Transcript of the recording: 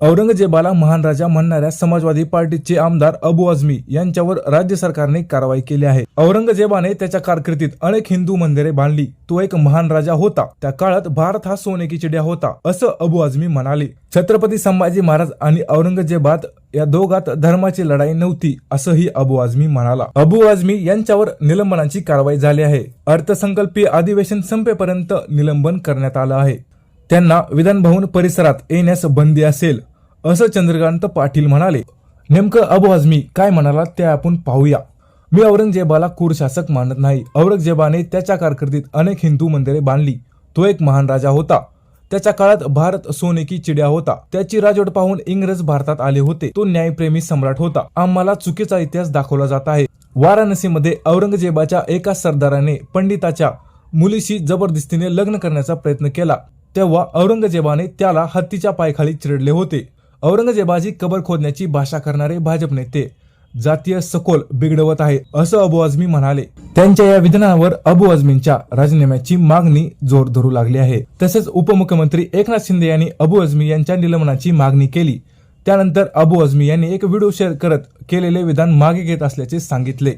औरंगजेबाला महान राजा म्हणणाऱ्या समाजवादी पार्टीचे आमदार अबू आझमी यांच्यावर राज्य सरकारने कारवाई केली आहे. औरंगजेबाने त्याच्या कारकिर्दीत अनेक हिंदू मंदिरे बांधली. तो एक महान राजा होता. त्या काळात भारत हा सोने की होता असं अबू आझमी म्हणाले. छत्रपती संभाजी महाराज आणि औरंगजेबात या दोघात धर्माची लढाई नव्हती असंही अबू आझमी म्हणाला. अबू आझमी यांच्यावर निलंबनाची कारवाई झाली आहे. अर्थसंकल्पीय अधिवेशन संपेपर्यंत निलंबन करण्यात आलं आहे. त्यांना विधानभवन परिसरात येण्यास बंदी असेल असं चंद्रकांत पाटील म्हणाले. नेमकं अबू आझमी काय म्हणाला ते आपण पाहूया. मी औरंगजेबाला क्रूर शासक मानत नाही. औरंगजेबाने त्याच्या कारकिर्दीत अनेक हिंदू मंदिरे बांधली. तो एक महान राजा होता. त्याच्या काळात भारत सोने की चिड्या होता. त्याची राजवट पाहून इंग्रज भारतात आले होते. तो न्यायप्रेमी सम्राट होता. आम्हाला चुकीचा इतिहास दाखवला जात आहे. वाराणसीमध्ये औरंगजेबाच्या एका सरदाराने पंडिताच्या मुलीशी जबरदस्तीने लग्न करण्याचा प्रयत्न केला. तेव्हा औरंगजेबाने त्याला हत्तीच्या पायखाली चिरडले होते. औरंगजेबाची कबर खोदण्याची भाषा करणारे भाजप नेते जातीय सखोल बिघडवत आहे असं अबू आझमी म्हणाले. त्यांच्या या विधानावर अबू आझमींच्या राजीनाम्याची मागणी जोर धरू लागली आहे. तसेच उपमुख्यमंत्री एकनाथ शिंदे यांनी अबू आझमी यांच्या निलंबनाची मागणी केली. त्यानंतर अबू आझमी यांनी एक व्हिडिओ शेअर करत केलेले विधान मागे घेत असल्याचे सांगितले.